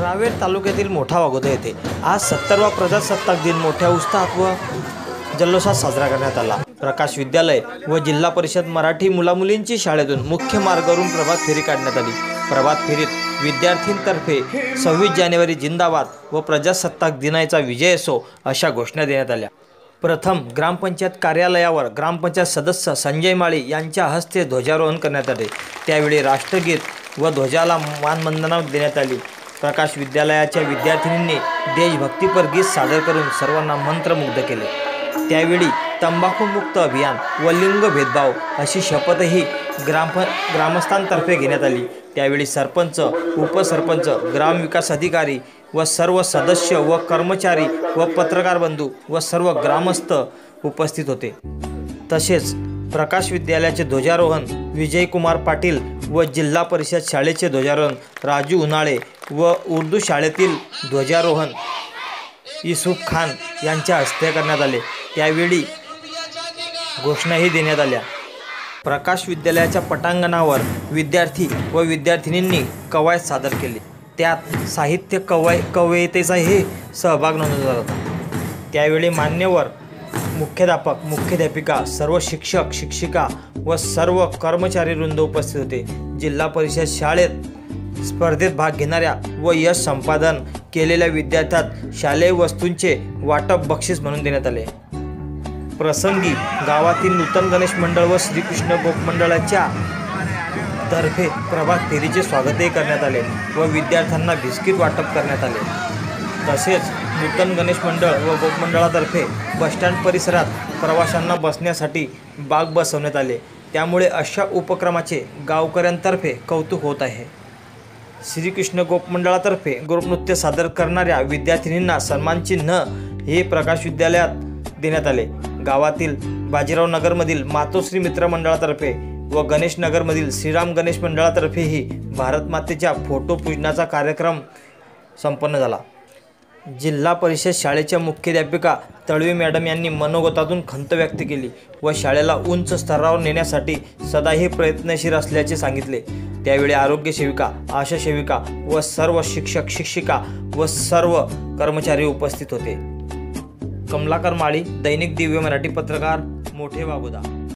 रावेर तालुक्यातील मोठा वागोदा येथे आज सत्तरवा प्रजासत्ताक दिन. मोठ्या उत्साहात व जल्लोषात साजरा करण्यात आला. प्रकाश विद्यालय व जिल्हा परिषद मराठी मुलामुलींची शाळेतून मुख्य मार्गावरून प्रभात फेरी काढण्यात आली. प्रभात फेरीत विद्यार्थींतर्फे सव्वीस जानेवारी जिंदाबाद व प्रजासत्ताक दिनाचा विजय असो अशा घोषणा देण्यात आल्या. प्रथम ग्रामपंचायत कार्यालयावर ग्रामपंचायत सदस्य संजय माळी यांच्या हस्ते ध्वजारोहण करण्यात आले. त्यावेळी राष्ट्रगीत व ध्वजाला मानवंदना देण्यात आली. प्रकाश विद्यालयाच्या विद्यार्थिनींनी देशभक्तीपर गीत सादर करून सर्वांना मंत्रमुग्ध केले. त्यावेळी तंबाखूमुक्त अभियान व लिंग भेदभाव अशी शपथही ग्राम ग्रामस्थांतर्फे घेण्यात आली. त्यावेळी सरपंच उपसरपंच ग्रामविकास अधिकारी व सर्व सदस्य व कर्मचारी व पत्रकार बंधू व सर्व ग्रामस्थ उपस्थित होते. तसेच प्रकाश विद्यालयाचे ध्वजारोहण विजयकुमार पाटील व जिल्हा परिषद शाळेचे ध्वजारोहण. राजू उन्हाळे व उर्दू शाळेतील ध्वजारोहण. युसुफ खान यांच्या हस्ते करण्यात आले. त्यावेळी घोषणाही देण्यात आल्या. प्रकाश विद्यालयाच्या पटांगणावर विद्यार्थी व विद्यार्थिनींनी कवायत सादर केली. त्यात साहित्य कवाय कवयितेचाही सहभाग नोंदवला होता त्यावेळी मान्यवर मुख्याध्यापक मुख्याध्यापिका सर्व शिक्षक शिक्षिका व सर्व कर्मचारी वृंद उपस्थित होते. जिल्हा परिषद शाळेत स्पर्धेत भाग घेणाऱ्या व यश संपादन केलेल्या विद्यार्थ्यात शालेय वस्तूंचे वाटप बक्षीस म्हणून देण्यात आले. प्रसंगी गावातील नूतन गणेश मंडळ व श्रीकृष्ण गोप मंडळाच्या तर्फे प्रभात फेरीचे स्वागतही करण्यात आले व विद्यार्थ्यांना बिस्किट वाटप करण्यात आले. तसेच नूतन गणेश मंडळ व गोपमंडळातर्फे बसस्टँड परिसरात प्रवाशांना बसण्यासाठी बाग बसवण्यात आले. त्यामुळे अशा उपक्रमाचे गावकऱ्यांतर्फे कौतुक होत आहे. श्रीकृष्ण गोपमंडळातर्फे गोपनृत्य सादर करणाऱ्या विद्यार्थिनींना सन्मानचिन्ह हे प्रकाश विद्यालयात देण्यात आले. गावातील बाजीराव नगरमधील मातोश्री मित्र मंडळातर्फे व गणेश नगरमधील श्रीराम गणेश मंडळातर्फेही भारतमातेच्या फोटो पूजनाचा कार्यक्रम संपन्न झाला. जिल्हा परिषद शाळेच्या मुख्याध्यापिका तळवी मॅडम यांनी मनोगतातून खंत व्यक्त केली व शाळेला उंच स्तरावर नेण्यासाठी सदाही प्रयत्नशील असल्याचे सांगितले. त्यावेळी आरोग्य सेविका आशा सेविका व सर्व शिक्षक शिक्षिका व सर्व कर्मचारी उपस्थित होते. कमलाकर माळी दैनिक दिव्य मराठी पत्रकार मोठे बाबुदा.